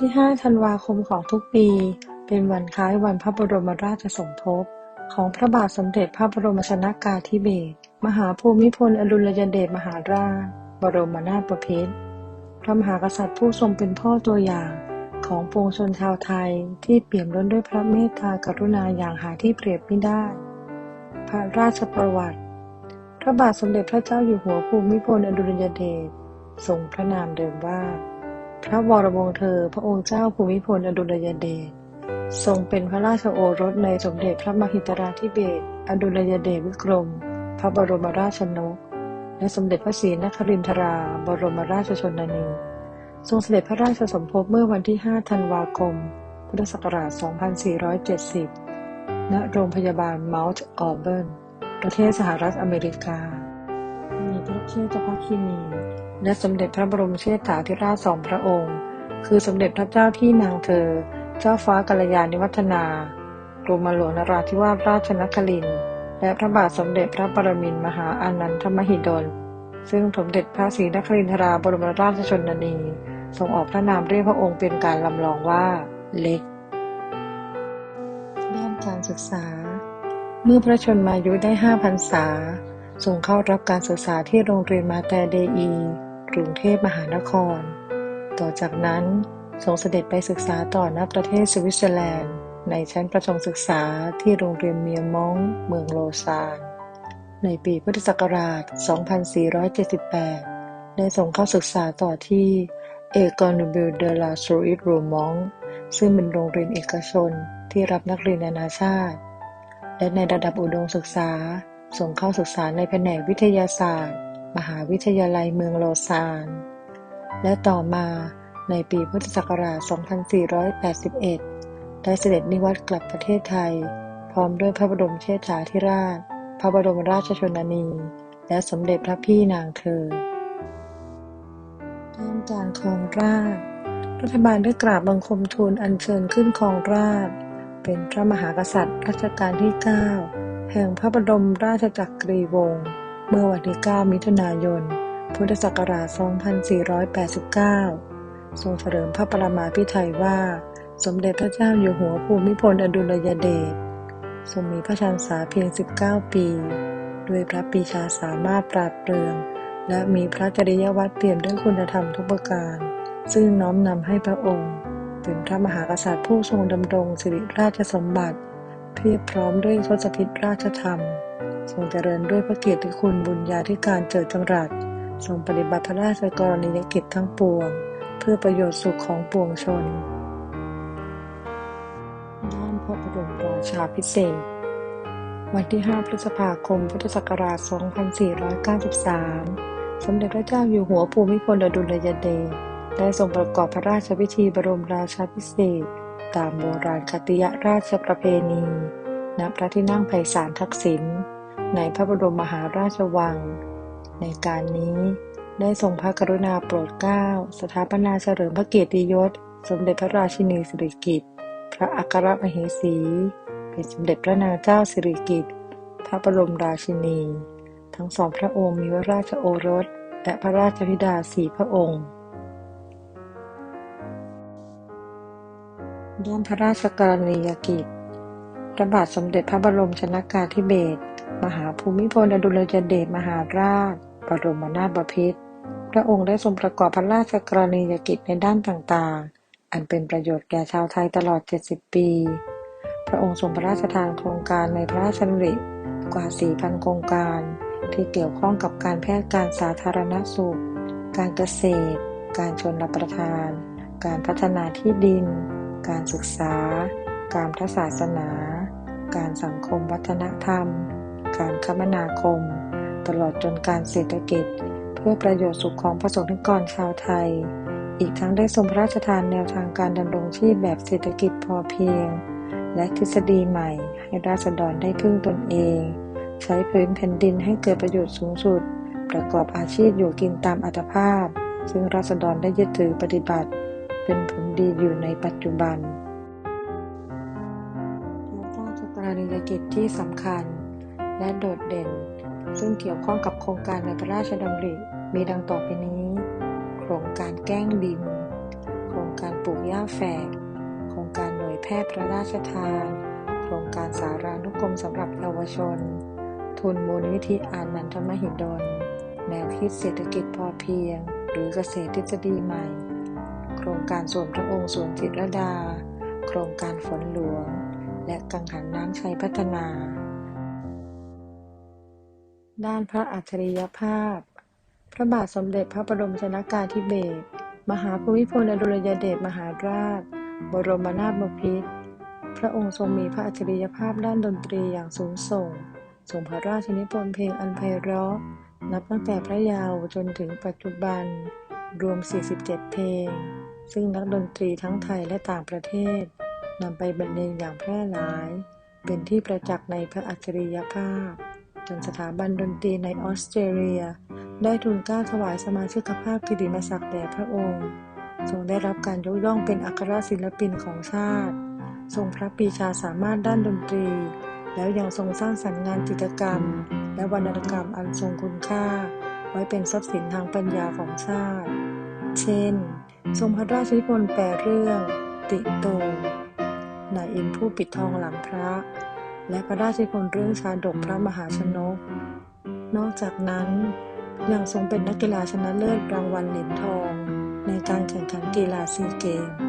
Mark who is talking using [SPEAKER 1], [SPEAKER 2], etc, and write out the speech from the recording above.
[SPEAKER 1] ที่ 5 ธันวาคมของทุกปี เป็นวันคล้ายวันพระบรมราชสมภพของพระบาทสมเด็จพระบรมชนากาธิเบศร มหาภูมิพลอดุลยเดชมหาราช บรมนาถบพิตร พระมหากษัตริย์ผู้ทรงเป็นพ่อตัวอย่างของปวงชนชาวไทยที่เปี่ยมล้นด้วยพระเมตตากรุณาอย่างหาที่เปรียบไม่ได้ พระราชประวัติ พระบาทสมเด็จพระเจ้าอยู่หัวภูมิพลอดุลยเดชทรงพระนามเดิมว่า พระวรวงศ์เธอ พระองค์เจ้าภูมิพลอดุลยเดชทรงเป็นพระราชโอรสในสมเด็จพระมหิดลาธิเบศอดุลยเดชวิกรม พระบรมราชนก และสมเด็จพระศรีนครินทรา บรมราชชนนี ทรงเสด็จพระราชสมภพเมื่อวันที่ 5 ธันวาคม พุทธศักราช 2470 ณ โรงพยาบาลเมาท์ออเบิร์น ประเทศสหรัฐอเมริกา มีพระเชษฐพระคินี และสมเด็จพระบรมเชษฐาธิราชสองพระองค์ คือสมเด็จพระเจ้าที่นางเธอ เจ้าฟ้ากัลยาณิวัฒนากรมหลวงนราธิวาสราชนครินทร์และพระบาทสมเด็จพระปรมินทรมหาอานันทมหิดล ซึ่งสมเด็จพระศรีนครินทราบรมราชชนนี ทรงออกพระนามเรียกพระองค์เป็นการลำลองว่าเล็กด้านการศึกษา เมื่อพระชนมายุได้ห้าพรรษาทรงเข้ารับการศึกษาที่โรงเรียนมาแต่เดอี กรุงเทพมหานคร ต่อจากนั้นทรงเสด็จไปศึกษาต่อณประเทศสวิตเซอร์แลนด์ ในชั้นประถมศึกษาที่โรงเรียนเมียมองเมืองโลซานในปีพุทธศักราช 2478 ได้ส่งเข้าศึกษาต่อที่เอกอนบิลเดลาสูอิตรูมองซึ่งเป็นโรงเรียนเอกชนที่รับนักเรียนนานาชาติ และในระดับอุดมศึกษา ส่งเข้าศึกษาในแผนกวิทยาศาสตร์ มหาวิทยาลัยเมืองโลซาน และต่อมาในปีพุทธศักราช 2481 ได้เสด็จนิวัตกลับประเทศไทย พร้อมด้วยพระบรมเชษฐาธิราช พระบรมราชชนนี และสมเด็จพระพี่นางเธอด้านการครองราช รัฐบาลได้กราบบังคมทูลอัญเชิญขึ้นครองราช เป็นพระมหากษัตริย์รัชกาลที่ 9 แห่งพระบรมราชจักรีวงศ์ เมื่อวันที่ 9 มิถุนายน พุทธศักราช 2489 ทรงเฉลิมพระปรมาภิไธยว่า สมเด็จพระเจ้าอยู่หัวภูมิพลอดุลยเดชทรงมีพระชนษาเพียง 19 ปี ด้วยพระปีชาสามารถปราดเปรื่อง และมีพระจริยวัตรเปี่ยมด้วยคุณธรรมทุกประการ ซึ่งน้อมนำให้พระองค์ เป็นพระมหากษัตริย์ผู้ทรงดำรงสิริราชสมบัติ เพียบพร้อมด้วยทศพิธราชธรรม ทรงเจริญด้วยพระเกียรติคุณบุญญาธิการเจิดจงรัสทรงปฏิบัติพระราชกรณียกิจทั้งปวง เพื่อประโยชน์สุขของปวงชน ด้านพระบรมราชาพิเศษ วันที่ 5 พฤษภาคม พุทธศักราช 2493 สมเด็จพระเจ้าอยู่หัวภูมิพลอดุลยเดชได้ทรงประกอบพระราชพิธีบรมราชาพิเศษ ตามโบราณคติยราชประเพณี ณ พระที่นั่งไพศาลทักษิณ ในพระบรมมหาราชวัง ในการนี้ได้ทรงพระกรุณาโปรดเกล้า สถาปนาเฉลิมพระเกียรติยศ สมเด็จพระราชินีสิริกิติ์ พระอัครมเหสี เป็นสมเด็จพระนางเจ้าสิริกิติ์ พระบรมราชินี ทั้งสองพระองค์มีพระราชโอรส และพระราชธิดาสี่พระองค์ ด้านพระราชกรณียกิจ พระบาทสมเด็จพระบรมชนากาธิเบศร มหาภูมิพลอดุลยเดชมหาราช บรมนาถบพิตร พระองค์ได้ทรงประกอบพระราชกรณียกิจในด้านต่างๆ อันเป็นประโยชน์แก่ชาวไทยตลอด 70 ปี พระองค์ทรงพระราชทานโครงการในพระราชดำริกว่า 4,000 โครงการ ที่เกี่ยวข้องกับการแพทย์การสาธารณสุข การเกษตร การชนรับประทาน การพัฒนาที่ดิน การศึกษา การพระศาสนา การสังคมวัฒนธรรม การคมนาคม ตลอดจนการเศรษฐกิจ เพื่อประโยชน์สุขของประสงค์นิกรชาวไทย อีกทั้งได้ทรงพระราชทานแนวทางการดำรงชีพแบบเศรษฐกิจพอเพียง และทฤษฎีใหม่ให้ราษฎรได้พึ่งตนเอง ใช้พื้นแผ่นดินให้เกิดประโยชน์สูงสุด ประกอบอาชีพอยู่กินตามอัตภาพ ซึ่งราษฎรได้ยึดถือปฏิบัติ เป็นผลดีอยู่ในปัจจุบันพระราชกรณียกิจที่สำคัญ และโดดเด่น ซึ่งเกี่ยวข้องกับโครงการในพระราชดำริมีดังต่อไปนี้ โครงการแก้งดิน โครงการปลูกหญ้าแฝก โครงการหน่วยแพทย์พระราชทาน โครงการสารานุกรมสำหรับเยาวชน ทุนมูลนิธิอานันทมหิดล แนวคิดเศรษฐกิจพอเพียง หรือเกษตรทฤษฎีใหม่ โครงการส่วนพระองค์ส่วนจิตรดา โครงการฝนหลวง และกังหันน้ำชัยพัฒนา ด้านพระอัจฉริยภาพ พระบาทสมเด็จพระบรมชนากาธิเบศรมหาภูมิพลอดุลยเดชมหาราช บรมนาถบพิตรพระองค์ทรงมีพระอัจฉริยภาพด้านดนตรีอย่างสูงส่งทรงพระราชนิพนธ์เพลงอันไพเราะ นับตั้งแต่พระยาวจนถึงปัจจุบัน รวม 47 เพลง ซึ่งนักดนตรีทั้งไทยและต่างประเทศนำไปบรรเลงอย่างแพร่หลาย เป็นที่ประจักษ์ในพระอัจฉริยภาพ จนสถาบันดนตรีในออสเตรเลีย ได้ทุนเกล้าถวายสมาชิกภาพกิติมศักดิ์แด่พระองค์ ทรงได้รับการยกย่องเป็นอัครศิลปินของชาติ ทรงพระปีชาสามารถด้านดนตรี แล้วยังทรงสร้างสรรค์งานจิตรกรรม และวรรณกรรมอันทรงคุณค่า ไว้เป็นทรัพย์สินทางปัญญาของชาติ เช่น ทรงพระราชนิพนธ์แปลเรื่อง ติโตนายอินผู้ปิดทองหลังพระ และพระราชนิพนธ์เรื่องชาดกพระมหาชนก นอกจากนั้นยังทรงเป็นนักกีฬาชนะเลิศรางวัลเหรียญทอง ในการแข่งขันกีฬาซีเกมส์